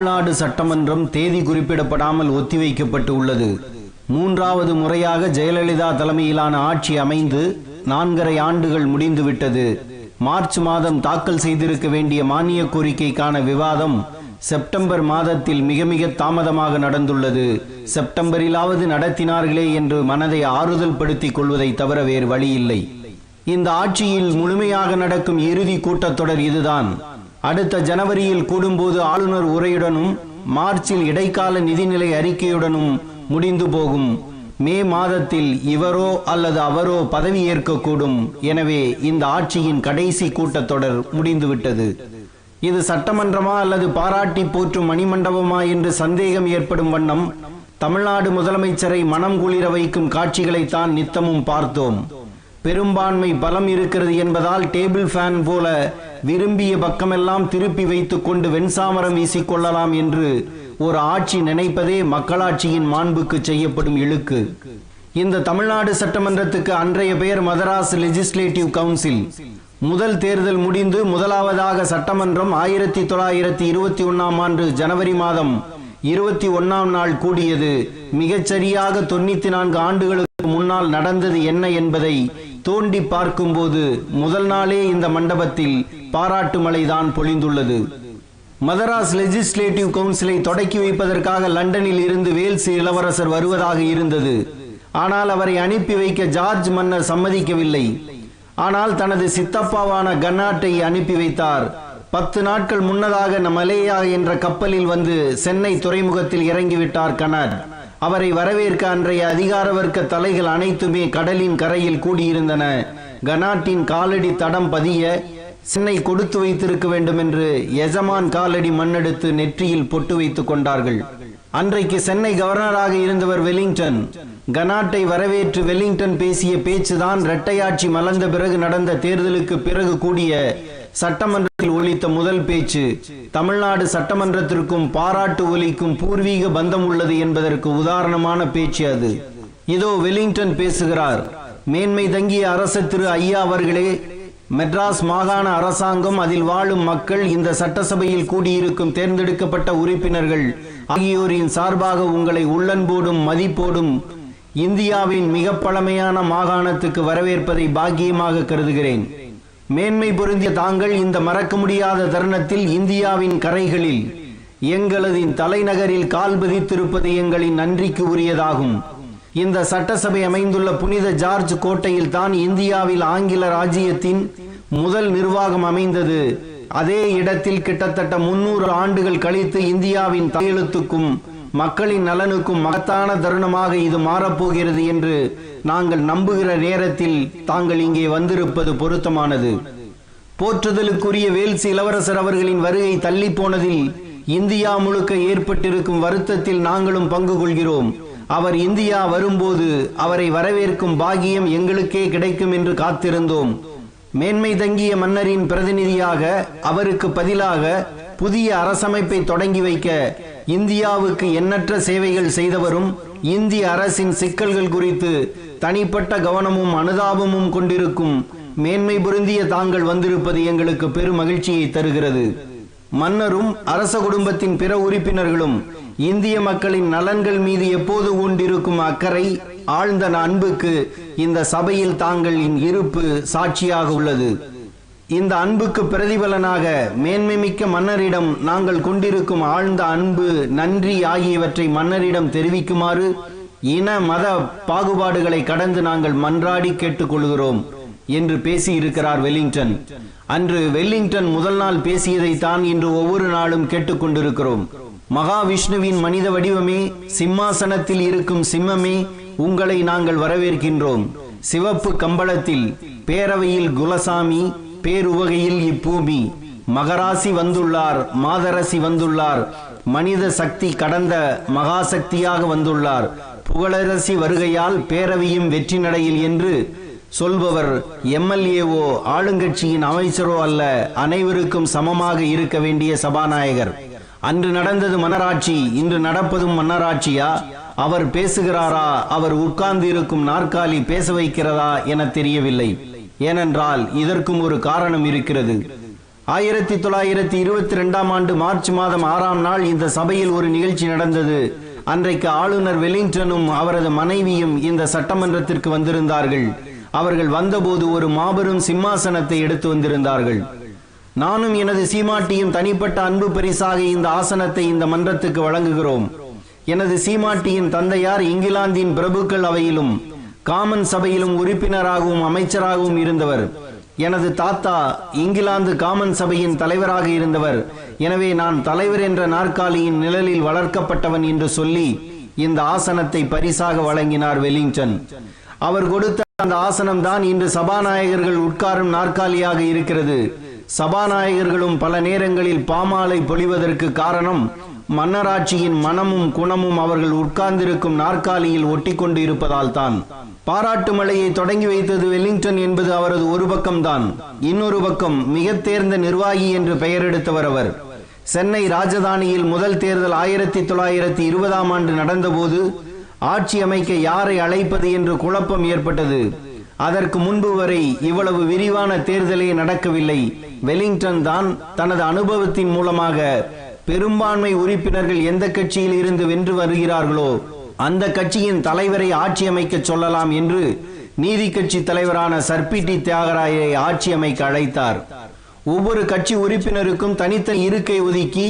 தமிழ்நாடு சட்டமன்றம் தேதி குறிப்பிடப்படாமல் ஒத்திவைக்கப்பட்டு உள்ளது. மூன்றாவது முறையாக ஜெயலலிதா தலைமையிலான ஆட்சி அமைந்து நான்கரை ஆண்டுகள் முடிந்துவிட்டது. மார்ச் மாதம் தாக்கல் செய்திருக்க வேண்டிய மானிய கோரிக்கைக்கான விவாதம் செப்டம்பர் மாதத்தில் மிக மிக தாமதமாக நடந்துள்ளது. செப்டம்பரிலாவது நடத்தினார்களே என்று மனதை ஆறுதல் படுத்திக் கொள்வதை தவிர வேறு வழியில்லை. இந்த ஆட்சியில் முழுமையாக நடக்கும் இறுதி கூட்டத்தொடர் இதுதான். அடுத்த ஜனவரியில் கூடும்போது ஆளுநர் உரையுடனும் மார்ச்சில் இடைக்கால நிதிநிலை அறிக்கையுடனும் முடிந்து போகும். மே மாதத்தில் இவரோ அல்லது அவரோ பதவி ஏற்கக்கூடும். எனவே இந்த ஆட்சியின் கடைசி கூட்டத்தொடர் முடிந்துவிட்டது. இது சட்டமன்றமா அல்லது பாராட்டி போற்றும் மணிமண்டபமா என்று சந்தேகம் ஏற்படும் வண்ணம் தமிழ்நாடு முதலமைச்சரை மனம் குளிர வைக்கும் காட்சிகளைத்தான் நித்தமும் பார்த்தோம். பெரும்பான்மை பலம் இருக்கிறது என்பதால் டேபிள் ஃபேன் போல விரும்பிய பக்கமெல்லாம் திருப்பி வைத்துக் கொண்டு வெண்சாமரம் வீசிக்கொள்ளலாம் என்று ஒரு ஆட்சி நினைப்பதே மக்களாட்சியின் மாண்புக்கு செய்யப்படும் இழுக்கு. இந்த தமிழ்நாடு சட்டமன்றத்துக்கு அன்றைய பெயர் மதராஸ் லெஜிஸ்லேட்டிவ் கவுன்சில். முதல் தேர்தல் முடிந்து முதலாவதாக சட்டமன்றம் ஆயிரத்தி தொள்ளாயிரத்தி இருபத்தி ஒன்னாம் ஆண்டு ஜனவரி மாதம் இருபத்தி ஒன்னாம் நாள் கூடியது. மிகச்சரியாக தொண்ணூத்தி நான்கு ஆண்டுகளுக்கு முன்னால் நடந்தது என்ன என்பதை தோண்டி பார்க்கும்போது முதல் நாளே இந்த மண்டபத்தில் பாராட்டு மழைதான் பொழிந்துள்ளது. மதராஸ் லெஜிஸ்லேட்டிவ் கவுன்சிலை தொடக்கி வைப்பதற்காக லண்டனில் இருந்து வேல்ஸ் இளவரசர் வருவதாக இருந்தது. ஆனால் அவரை அனுப்பி வைக்க ஜார்ஜ் மன்னர் சம்மதிக்கவில்லை. ஆனால் தனது சித்தப்பாவான கன்னாட்டை அனுப்பி வைத்தார். பத்து நாட்கள் முன்னதாக மலேயா என்ற கப்பலில் வந்து சென்னை துறைமுகத்தில் இறங்கிவிட்டார் கனாட். அவரை வரவேற்க அன்றைய அதிகார வர்க்க தலைகள் அனைத்துமே கடலின் கரையில் கூடியிருந்தன. கனாட்டின் காலடி தடம் பதிய சென்னை கொடுத்து வைத்திருக்க வேண்டும் என்று எஜமான் காலடி மண்ணெடுத்து நெற்றியில் பொட்டு வைத்துக் கொண்டார்கள். அன்றைக்கு சென்னை கவர்னராக இருந்தவர் வெலிங்டன். கனாட்டை வரவேற்று வெலிங்டன் பேசிய பேச்சுதான் இரட்டையாட்சி மலர்ந்த பிறகு நடந்த தேர்தலுக்கு பிறகு கூடிய சட்டமன்றத்தில் ஒலித்த முதல் பேச்சு. தமிழ்நாடு சட்டமன்றத்திற்கும் பாராட்டு ஒலிக்கும் பூர்வீக பந்தம் உள்ளது என்பதற்கு உதாரணமான பேச்சு அது. இதோ வெலிங்டன் பேசுகிறார். மேன்மை தங்கிய அரச திரு ஐயா அவர்களே மெட்ராஸ் மாகாண அரசாங்கம் அதில் வாழும் மக்கள் இந்த சட்டசபையில் கூடியிருக்கும் தேர்ந்தெடுக்கப்பட்ட உறுப்பினர்கள் ஆகியோரின் சார்பாக உங்களை உள்ளன்போடும் மதிப்போடும் இந்தியாவின் மிக பழமையான மாகாணத்துக்கு வரவேற்பதை பாக்கியமாக கருதுகிறேன். மேன்மை பொருந்திய தாங்கள் இந்த மறக்க முடியாத தருணத்தில் இந்தியாவின் கரைகளில் எங்களது தலைநகரில் கால் பதித்திருப்பது எங்களின் நன்றிக்கு உரியதாகும். இந்த சட்டசபை அமைந்துள்ள புனித ஜார்ஜ் கோட்டையில் தான் இந்தியாவில் ஆங்கில ராஜ்யத்தின் முதல் நிர்வாகம் அமைந்தது. அதே இடத்தில் கிட்டத்தட்ட முன்னூறு ஆண்டுகள் கழித்து இந்தியாவின் தலையெழுத்துக்கும் மக்களின் நலனுக்கும் மகத்தான தருணமாக இது மாறப்போகிறது என்று நாங்கள் நம்புகிற நேரத்தில் தாங்கள் இங்கே வந்திருப்பது பொருத்தமானது. போற்றுதலுக்குரிய வேல்ஸ் இளவரசர் அவர்களின் வருகை தள்ளி போனதில் இந்தியா முழுக்க ஏற்பட்டிருக்கும் வருத்தத்தில் நாங்களும் பங்கு கொள்கிறோம். அவர் இந்தியா வரும்போது அவரை வரவேற்கும் பாகியம் எங்களுக்கே கிடைக்கும் என்று காத்திருந்தோம். மேன்மை தங்கிய மன்னரின் பிரதிநிதியாக அவருக்கு பதிலாக புதிய அரசமைப்பை தொடங்கி வைக்க இந்தியாவுக்கு எண்ணற்ற சேவைகள் செய்தவரும் இந்திய அரசின் சிக்கல்கள் குறித்து தனிப்பட்ட கவனமும் அனுதாபமும் கொண்டிருக்கும் மேன்மை பொருந்திய தாங்கள் வந்திருப்பது எங்களுக்கு பெரும் மகிழ்ச்சியை தருகிறது. மன்னரும் அரச குடும்பத்தின் பிற உறுப்பினர்களும் இந்திய மக்களின் நலன்கள் மீது எப்போது ஊண்டிருக்கும் அக்கறை ஆழ்ந்த அன்புக்கு இந்த சபையில் தாங்களின் இருப்பு சாட்சியாக உள்ளது. இந்த அன்புக்கு பிரதிபலனாக மேன்மைமிக்க மன்னரிடம் நாங்கள் கொண்டிருக்கும் ஆழ்ந்த அன்பு நன்றி ஆகியவற்றை மன்னரிடம் தெரிவிக்குமாறு இன மத பாகுபாடுகளை கடந்து நாங்கள் மன்றாடி கேட்டுக்கொள்கிறோம் என்று பேசியிருக்கிறார் வெல்லிங்டன். அன்று வெல்லிங்டன் முதல் நாள் பேசியதை தான் இன்று ஒவ்வொரு நாளும் கேட்டுக்கொண்டிருக்கிறோம். மகாவிஷ்ணுவின் மனித வடிவமே சிம்மாசனத்தில் இருக்கும் சிம்மமே உங்களை நாங்கள் வரவேற்கின்றோம். சிவப்பு கம்பளத்தில் பேரவையில் குலசாமி பேருவகையில் இப்பூமி. மகராசி வந்துள்ளார் மாதரசி வந்துள்ளார். மனித சக்தி கடந்த மகாசக்தியாக வந்துள்ளார். புகழரசி வருகையால் பேரவையும் வெற்றி நடையில் என்று சொல்பவர் எம்எல்ஏவோ ஆளுங்கட்சியின் அமைச்சரோ அல்ல அனைவருக்கும் சமமாக இருக்க வேண்டிய சபாநாயகர். அன்று நடந்தது மன்னராட்சி இன்று நடப்பதும் மன்னராட்சியா? அவர் பேசுகிறாரா? அவர் உட்கார்ந்து இருக்கும் நாற்காலி பேச வைக்கிறதா என தெரியவில்லை. ஏனென்றால் இதற்கும் ஒரு காரணம் இருக்கிறது. ஆயிரத்தி தொள்ளாயிரத்தி இருபத்தி ரெண்டாம் ஆண்டு மார்ச் மாதம் ஆறாம் நாள் இந்த சபையில் ஒரு நிகழ்ச்சி நடந்தது. அன்றைக்கு ஆளுநர் வெலிங்டனும் அவரது மனைவியும் இந்த சட்டமன்றத்திற்கு வந்திருந்தார்கள். அவர்கள் வந்தபோது ஒரு மாபெரும் சிம்மாசனத்தை எடுத்து வந்திருந்தார்கள். நானும் எனது சீமாட்டியும் தனிப்பட்ட அன்பு பரிசாக இந்த ஆசனத்தை இந்த மன்றத்துக்கு வழங்குகிறோம். எனது சீமாட்டியின் தந்தையார் இங்கிலாந்தின் பிரபுக்கள் அவையிலும் காமன் சபையிலும் உறுப்பினராகவும் அமைச்சராகவும் இருந்தவர். எனது தாத்தா இங்கிலாந்து காமன் சபையின் தலைவராக இருந்தவர். எனவே நான் தலைவர் என்ற நாற்காலியின் நிழலில் வளர்க்கப்பட்டவன் என்று சொல்லி இந்த ஆசனத்தை பரிசாக வழங்கினார் வெலிங்டன். அவர் கொடுத்த அந்த ஆசனம்தான் இன்று சபாநாயகர்கள் உட்காரும் நாற்காலியாக இருக்கிறது. சபாநாயகர்களும் பல நேரங்களில் பாமாலை பொழிவதற்கு காரணம் மன்னராட்சியின் மனமும் குணமும் அவர்கள் உட்கார்ந்திருக்கும் நாற்காலியில் ஒட்டிக்கொண்டு இருப்பதால் தான். பாராட்டு மலையை தொடங்கி வைத்தது வெல்லிங்டன் என்பது அவரது ஒரு பக்கம்தான் இன்னொரு பக்கம் மிக தேர்ந்த நிர்வாகி என்று பெயர் எடுத்தவர் அவர். சென்னை ராஜதானியில் முதல் தேர்தல் ஆயிரத்தி தொள்ளாயிரத்தி இருபதாம் ஆண்டு நடந்தபோது ஆட்சி அமைக்க யாரை அழைப்பது என்று குழப்பம் ஏற்பட்டது. அதற்கு முன்பு வரை இவ்வளவு விரிவான தேர்தலே நடக்கவில்லை. வெலிங்டன் தான் தனது அனுபவத்தின் மூலமாக பெரும்பான்மை உறுப்பினர்கள் எந்த கட்சியில் இருந்து வென்று வருகிறார்களோ அந்த கட்சியின் தலைவரை ஆட்சி அமைக்க சொல்லலாம் என்று நீதி கட்சி தலைவரான சர்பிடி தியாகராயை ஆட்சி அமைக்க அழைத்தார். ஒவ்வொரு கட்சி உறுப்பினருக்கும் தனித்தனி இருக்கை ஒதுக்கி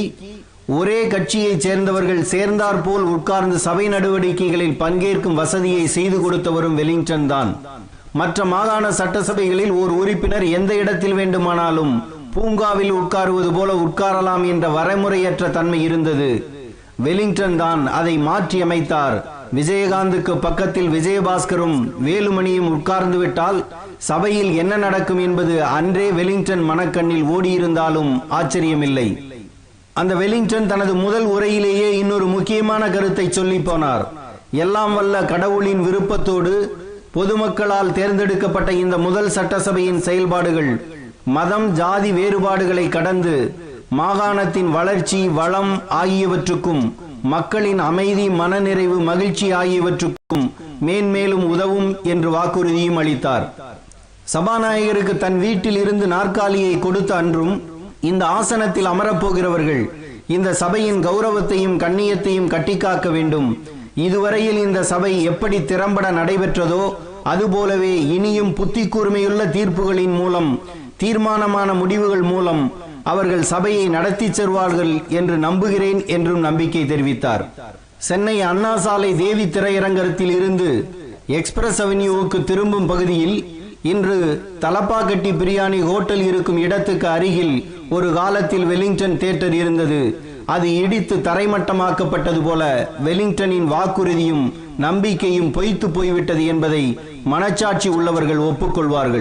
ஒரே கட்சியைச் சேர்ந்தவர்கள் சேர்ந்தார் போல் உட்கார்ந்து சபை நடவடிக்கைகளில் பங்கேற்கும் வசதியை செய்து கொடுத்தவரும் வெலிங்டன் தான். மற்ற மாகாண சட்டசபைகளில் ஒரு உறுப்பினர் எந்த இடத்தில் வேண்டுமானாலும் பூங்காவில் உட்காருவது போல உட்காரலாம் என்ற வரைமுறையற்ற தன்மை இருந்தது. வெலிங்டன் தான் அதை மாற்றியமைத்தார். விஜயகாந்துக்கு பக்கத்தில் விஜயபாஸ்கரும் வேலுமணியும் உட்கார்ந்து விட்டால் சபையில் என்ன நடக்கும் என்பது அன்றே வெலிங்டன் மனக்கண்ணில் ஓடியிருந்தாலும் ஆச்சரியமில்லை. அந்த வெலிங்டன் தனது முதல் உரையிலேயே இன்னொரு முக்கியமான கருத்தை சொல்லி போனார். எல்லாம் வல்ல கடவுளின் விருப்பத்தோடு பொதுமக்களால் தேர்ந்தெடுக்கப்பட்ட இந்த முதல் சட்டசபையின் செயல்பாடுகள் மதம் ஜாதி வேறுபாடுகளை கடந்து மாகாணத்தின் வளர்ச்சி வளம் ஆகியவற்றுக்கும் மக்களின் அமைதி மனநிறைவு மகிழ்ச்சி ஆகியவற்றுக்கும் மேன்மேலும் உதவும் என்று வாக்குறுதியும் அளித்தார். சபாநாயகருக்கு தன் வீட்டில் இருந்து நாற்காலியை கொடுத்த அன்றும் இந்த ஆசனத்தில் அமரப்போகிறவர்கள் இந்த சபையின் கௌரவத்தையும் கண்ணியத்தையும் கட்டிக்காக்க வேண்டும். இதுவரையில் இந்த சபை எப்படி திறம்பட நடைபெற்றதோ அதுபோலவே இனியும் புத்தி கூர்மையுள்ள தீர்ப்புகளின் மூலம் தீர்மானமான முடிவுகள் மூலம் அவர்கள் சபையை நடத்தி செல்வார்கள் என்று நம்புகிறேன் என்றும் நம்பிக்கை தெரிவித்தார். சென்னை அண்ணா சாலை தேவி திரையரங்கத்தில் இருந்து எக்ஸ்பிரஸ் அவென்யூவுக்கு திரும்பும் பகுதியில் இன்று தலப்பாக்கட்டி பிரியாணி ஹோட்டல் இருக்கும் இடத்துக்கு அருகில் ஒரு காலத்தில் வெலிங்டன் தியேட்டர் இருந்தது. அது இடித்து தரைமட்டமாக்கப்பட்டது போல வெலிங்டனின் வாக்குறுதியும் நம்பிக்கையும் பொய்த்து போய்விட்டது என்பதை மனச்சாட்சி உள்ளவர்கள் ஒப்புக்கொள்வார்கள்.